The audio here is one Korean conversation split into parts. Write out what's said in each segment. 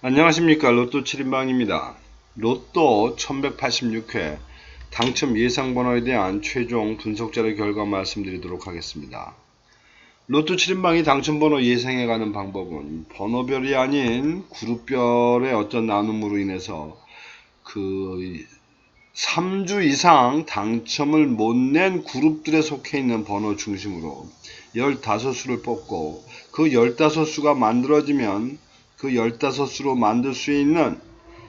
안녕하십니까 로또 7인방입니다. 로또 1186회 당첨 예상 번호에 대한 최종 분석 자료 결과 말씀드리도록 하겠습니다. 로또 7인방이 당첨 번호 예상해 가는 방법은 번호별이 아닌 그룹별의 어떤 나눔으로 인해서 그 3주 이상 당첨을 못 낸 그룹들에 속해 있는 번호 중심으로 15수를 뽑고 그 15수가 만들어지면 그 15수로 만들 수 있는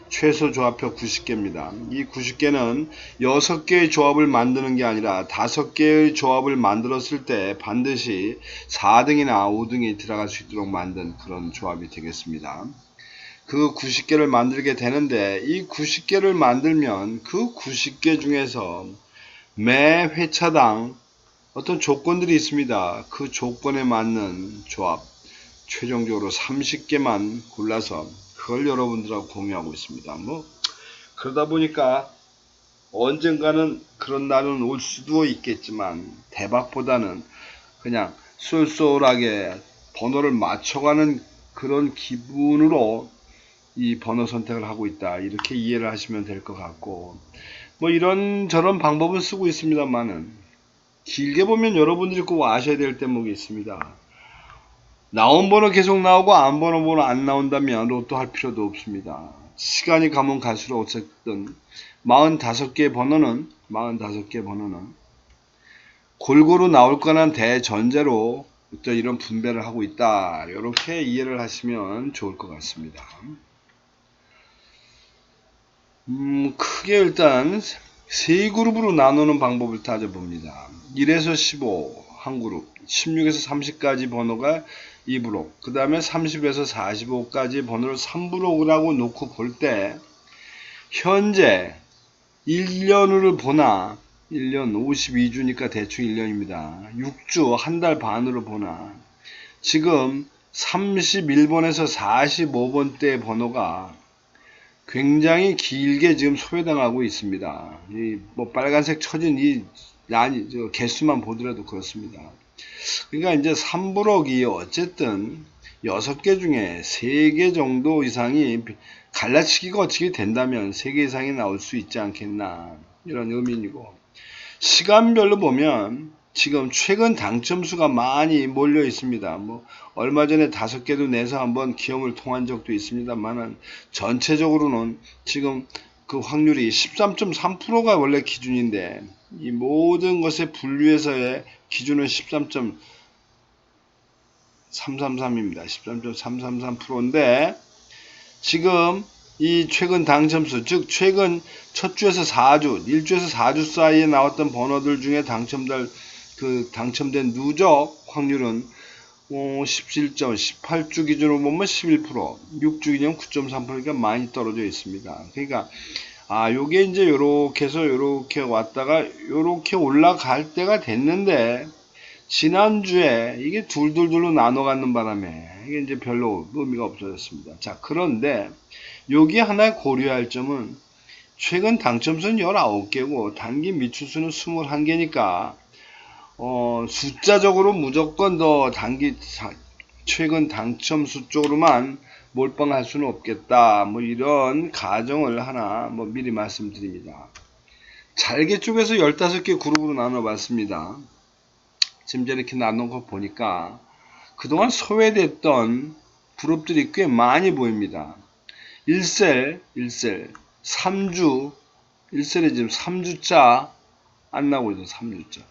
최소 조합표 90개입니다. 이 90개는 6개의 조합을 만드는 게 아니라 5개의 조합을 만들었을 때 반드시 4등이나 5등이 들어갈 수 있도록 만든 그런 조합이 되겠습니다. 그 90개를 만들게 되는데 이 90개를 만들면 그 90개 중에서 매 회차당 어떤 조건들이 있습니다. 그 조건에 맞는 조합 최종적으로 30개만 골라서 그걸 여러분들하고 공유하고 있습니다. 뭐 그러다 보니까 언젠가는 그런 날은 올 수도 있겠지만 대박보다는 그냥 쏠쏠하게 번호를 맞춰가는 그런 기분으로 이 번호 선택을 하고 있다 이렇게 이해를 하시면 될 것 같고 뭐 이런 저런 방법을 쓰고 있습니다만은 길게 보면 여러분들이 꼭 아셔야 될 대목이 있습니다. 나온 번호 계속 나오고 안 번호 번호 안 나온다면 로또 할 필요도 없습니다. 시간이 가면 갈수록 어쨌든 45개의 번호는 45개의 번호는 골고루 나올 거란 대전제로 또 이런 분배를 하고 있다. 이렇게 이해를 하시면 좋을 것 같습니다. 음, 크게 일단 세 그룹으로 나누는 방법을 따져봅니다. 1에서 15 한 그룹, 16에서 30까지 번호가 2브록, 그 다음에 30에서 45까지 번호를 3브록이라고 놓고 볼 때 현재 1년으로 보나 1년 52주니까 대충 1년입니다. 6주 한 달 반으로 보나 지금 31번에서 45번대 번호가 굉장히 길게 지금 소외당하고 있습니다. 이 뭐 빨간색 쳐진 이 난이 저 개수만 보더라도 그렇습니다. 그러니까 이제 3브록이 어쨌든 6개 중에 3개 정도 이상이 갈라치기가 어떻게 된다면 3개 이상이 나올 수 있지 않겠나 이런 의미이고 시간별로 보면 지금 최근 당첨수가 많이 몰려 있습니다. 뭐 얼마 전에 다섯 개도 내서 한번 기염을 통한 적도 있습니다만은 전체적으로는 지금 그 확률이 13.3%가 원래 기준인데 이 모든 것에 분류해서의 기준은 13.333입니다. 13.333%인데 지금 이 최근 당첨수 즉 최근 첫 주에서 4주, 1주에서 4주 사이에 나왔던 번호들 중에 당첨될 그 당첨된 누적 확률은 어, 17점, 18주 기준으로 보면 11%, 6주 기준 9.3%가 많이 떨어져 있습니다. 그러니까 아, 요게 이제 요렇게 해서 요렇게 왔다가 요렇게 올라갈 때가 됐는데 지난주에 이게 둘둘둘로 나눠 갖는 바람에 이게 이제 별로 의미가 없어졌습니다. 자, 그런데 여기 하나 고려할 점은 최근 당첨수는 19개고 단기 미추수는 21개니까 어, 숫자적으로 무조건 더 단기 최근 당첨수 쪽으로만 몰빵할 수는 없겠다. 뭐 이런 가정을 하나 뭐 미리 말씀드립니다. 잘개 쪽에서 15개 그룹으로 나눠 봤습니다. 지금 이렇게 나눈 거 보니까 그동안 소외됐던 그룹들이 꽤 많이 보입니다. 1셀, 1셀, 3주, 1셀에 지금 3주자 안 나오고 있어 3주자.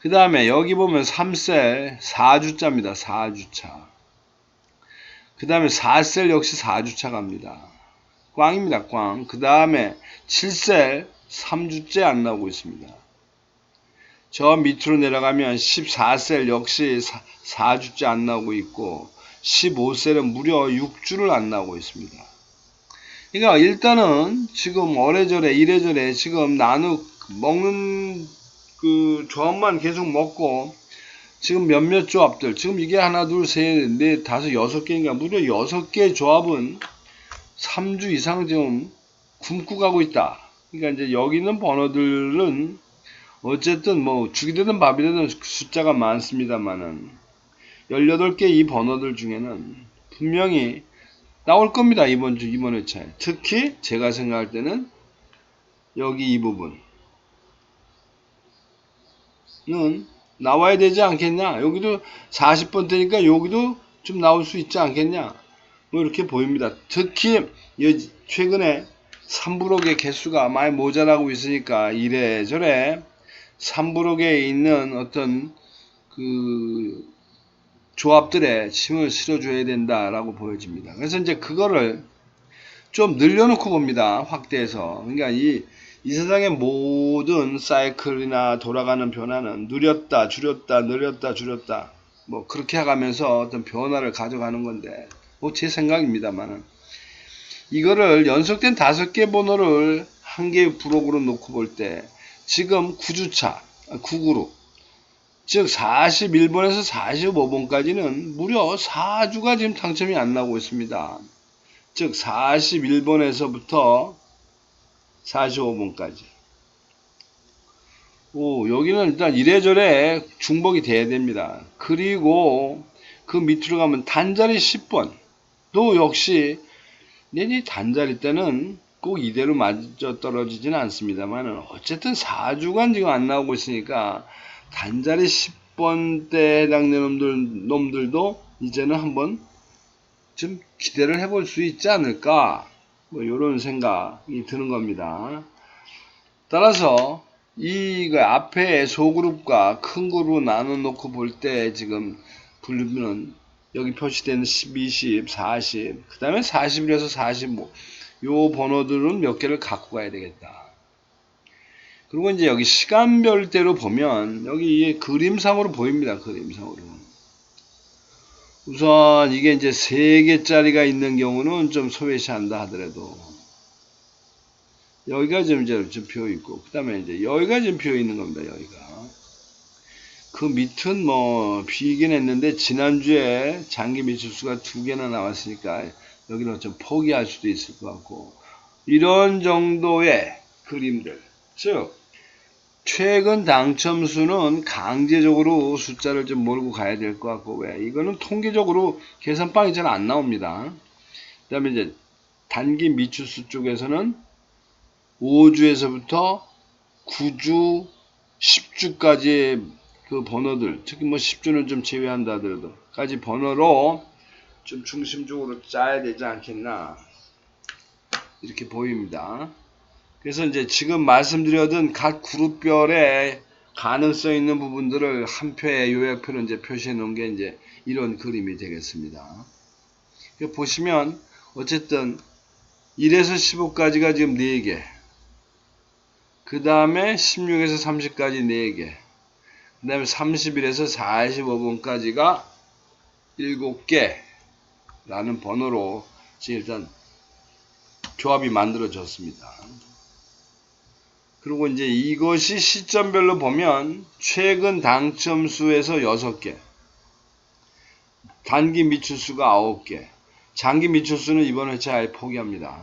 그 다음에 여기 보면 3셀 4주자입니다. 4주차. 그 다음에 4셀 역시 4주차 갑니다. 꽝입니다. 꽝. 그 다음에 7셀 3주째 안 나오고 있습니다. 저 밑으로 내려가면 14셀 역시 4 주째 안 나오고 있고 15셀은 무려 6주를 안 나오고 있습니다. 그러니까 일단은 지금 어래저래 이래저래 지금 나누 먹는 그 조합만 계속 먹고 지금 몇몇 조합들 지금 이게 하나 둘셋넷 다섯 여섯 개인가 무려 여섯 개 조합은 3주 이상 지금 굶고 가고 있다. 그러니까 이제 여기 있는 번호들은 어쨌든 뭐 죽이 되든 밥이 되든 숫자가 많습니다만은 18개 이 번호들 중에는 분명히 나올 겁니다. 이번 주, 이번 회차에. 특히 제가 생각할 때는 여기 이 부분은 나와야 되지 않겠냐. 여기도 40번대니까 여기도 좀 나올 수 있지 않겠냐. 뭐 이렇게 보입니다. 특히 이 최근에 3부록의 개수가 많이 모자라고 있으니까 이래저래 3부록에 있는 어떤 그 조합들에 힘을 실어줘야 된다라고 보여집니다. 그래서 이제 그거를 좀 늘려놓고 봅니다. 확대해서. 그러니까 이, 이 세상의 모든 사이클이나 돌아가는 변화는 느렸다, 줄였다, 느렸다, 줄였다. 뭐 그렇게 해가면서 어떤 변화를 가져가는 건데, 뭐 제 생각입니다만은. 이거를 연속된 다섯 개 번호를 한 개의 부록으로 놓고 볼 때, 지금 9주차, 9그룹, 즉 41번에서 45번까지는 무려 4주가 지금 당첨이 안 나오고 있습니다. 즉 41번에서부터 45번까지. 오, 여기는 일단 이래저래 중복이 돼야 됩니다. 그리고 그 밑으로 가면 단자리 10번도 역시 내니 단자리 때는 꼭 이대로 맞아 떨어지지는 않습니다만 어쨌든 4주간 지금 안 나오고 있으니까 단자리 10번대 해당되는 놈들, 놈들도 이제는 한번 좀 기대를 해볼 수 있지 않을까 뭐 이런 생각이 드는 겁니다. 따라서 이 앞에 소그룹과 큰 그룹 나눠 놓고 볼 때 지금 분류는 여기 표시되는 10, 20, 40, 그 다음에 41에서 45. 요 번호들은 몇 개를 갖고 가야 되겠다. 그리고 이제 여기 시간별대로 보면 여기 이 그림상으로 보입니다. 그림상으로. 우선 이게 이제 3개짜리가 있는 경우는 좀 소외시한다 하더라도 여기가 좀 이제 좀 비어 있고 그 다음에 이제 여기가 좀 비어 있는 겁니다. 여기가. 그 밑은 뭐 비긴 했는데 지난주에 장기 미출수가 두 개나 나왔으니까 여기는 좀 포기할 수도 있을 것 같고 이런 정도의 그림들 즉 최근 당첨수는 강제적으로 숫자를 좀 몰고 가야 될 것 같고 왜 이거는 통계적으로 계산방이 잘 안 나옵니다 그 다음에 이제 단기 미출수 쪽에서는 5주에서부터 9주 10주까지의 그 번호들 특히 뭐 10주는 좀 제외한다 하더라도 까지 번호로 좀 중심적으로 짜야 되지 않겠나 이렇게 보입니다. 그래서 이제 지금 말씀드렸던 각 그룹별의 가능성 있는 부분들을 한 표의 요약표로 이제 표시해 놓은 게 이제 이런 그림이 되겠습니다. 보시면 어쨌든 1에서 15까지가 지금 4개 그 다음에 16에서 30까지 4개 그 다음에 31에서 45번까지가 7개 라는 번호로 지금 일단 조합이 만들어졌습니다. 그리고 이제 이것이 시점별로 보면 최근 당첨 수에서 6개, 단기 미출 수가 9개, 장기 미출 수는 이번 회차 아예 포기합니다.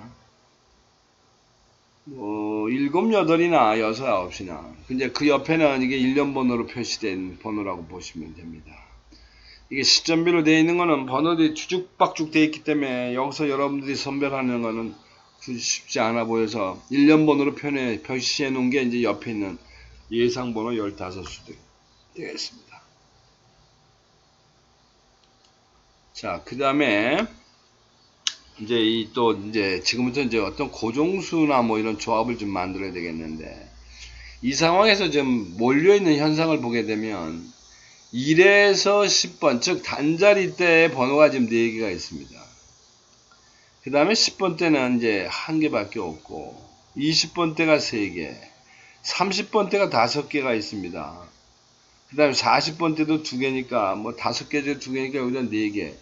뭐, 7, 8이나 6, 9이나. 근데 그 옆에는 이게 1년 번호로 표시된 번호라고 보시면 됩니다. 이게 시점별로 되어 있는 거는 번호들이 주죽박죽 되어 있기 때문에 여기서 여러분들이 선별하는 거는 굳이 쉽지 않아 보여서 1년 번호로 표현해, 표시해 놓은 게 이제 옆에 있는 예상 번호 15수도 되겠습니다. 자, 그 다음에 이제 이 또 이제 지금부터 이제 어떤 고정수나 뭐 이런 조합을 좀 만들어야 되겠는데 이 상황에서 좀 몰려있는 현상을 보게 되면 1에서 10번, 즉 단자리 때의 번호가 지금 4개가 있습니다. 그 다음에 10번 때는 이제 한 개밖에 없고 20번 때가 3개, 30번 때가 5개가 있습니다. 그 다음에 40번 때도 2개니까 뭐 5개 중 2개니까 여기다 4개.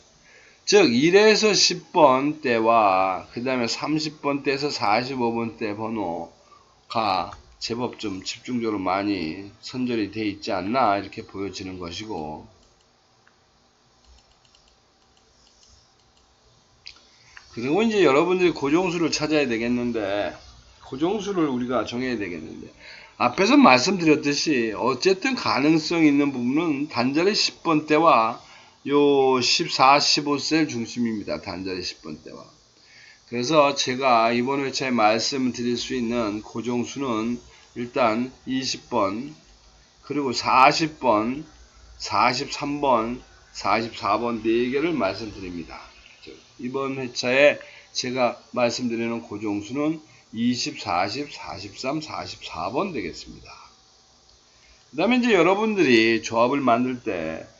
즉 1에서 10번 때와 그 다음에 30번 때에서 45번 때 번호가 제법 좀 집중적으로 많이 선절이 돼 있지 않나 이렇게 보여지는 것이고 그리고 이제 여러분들이 고정수를 찾아야 되겠는데 고정수를 우리가 정해야 되겠는데 앞에서 말씀드렸듯이 어쨌든 가능성 있는 부분은 단자리 10번 때와 요 14, 15셀 중심입니다. 단자리 10번 때와. 그래서 제가 이번 회차에 말씀드릴 수 있는 고정수는 일단 20번, 그리고 40번, 43번, 44번 4개를 말씀드립니다. 즉, 이번 회차에 제가 말씀드리는 고정수는 20, 40, 43, 44번 되겠습니다. 그 다음에 이제 여러분들이 조합을 만들 때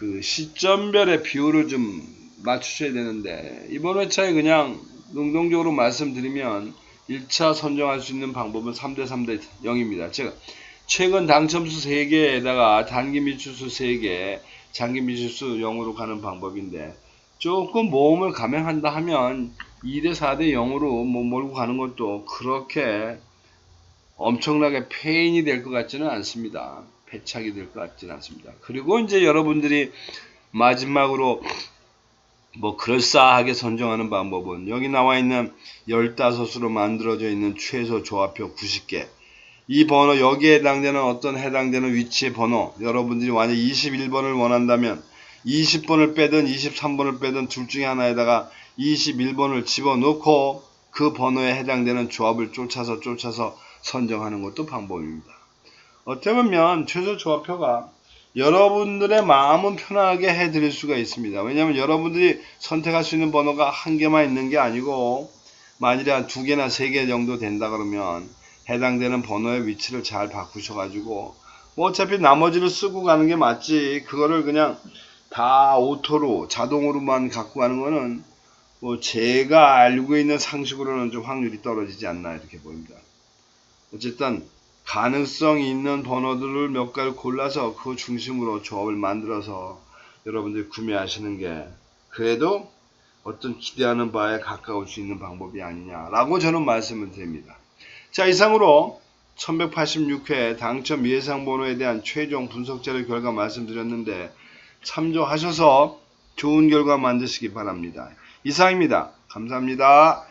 그 시점별의 비율을 좀 맞추셔야 되는데 이번 회차에 그냥 능동적으로 말씀드리면 1차 선정할 수 있는 방법은 3대 3대 0입니다. 즉 최근 당첨수 3개에다가 단기 미추수 3개, 장기 미추수 0으로 가는 방법인데 조금 모험을 감행한다 하면 2대 4대 0으로 뭐 몰고 가는 것도 그렇게 엄청나게 페인이 될 것 같지는 않습니다. 배착이 될 것 같지는 않습니다. 그리고 이제 여러분들이 마지막으로 뭐 그럴싸하게 선정하는 방법은 여기 나와 있는 15수로 만들어져 있는 최소 조합표 90개 이 번호 여기에 해당되는 어떤 해당되는 위치의 번호 여러분들이 만약 21번을 원한다면 20번을 빼든 23번을 빼든 둘 중에 하나에다가 21번을 집어넣고 그 번호에 해당되는 조합을 쫓아서 쫓아서 선정하는 것도 방법입니다. 어떻게 보면 최소 조합표가 여러분들의 마음은 편하게 해드릴 수가 있습니다. 왜냐하면 여러분들이 선택할 수 있는 번호가 한 개만 있는 게 아니고 만일에 한 두 개나 세 개 정도 된다 그러면 해당되는 번호의 위치를 잘 바꾸셔가지고 뭐 어차피 나머지를 쓰고 가는 게 맞지 그거를 그냥 다 오토로 자동으로만 갖고 가는 거는 뭐 제가 알고 있는 상식으로는 좀 확률이 떨어지지 않나 이렇게 보입니다. 어쨌든 가능성이 있는 번호들을 몇 가지 골라서 그 중심으로 조합을 만들어서 여러분들이 구매하시는 게 그래도 어떤 기대하는 바에 가까울 수 있는 방법이 아니냐라고 저는 말씀을 드립니다. 자 이상으로 1186회 당첨 예상 번호에 대한 최종 분석 자료 결과 말씀드렸는데 참조하셔서 좋은 결과 만드시기 바랍니다. 이상입니다. 감사합니다.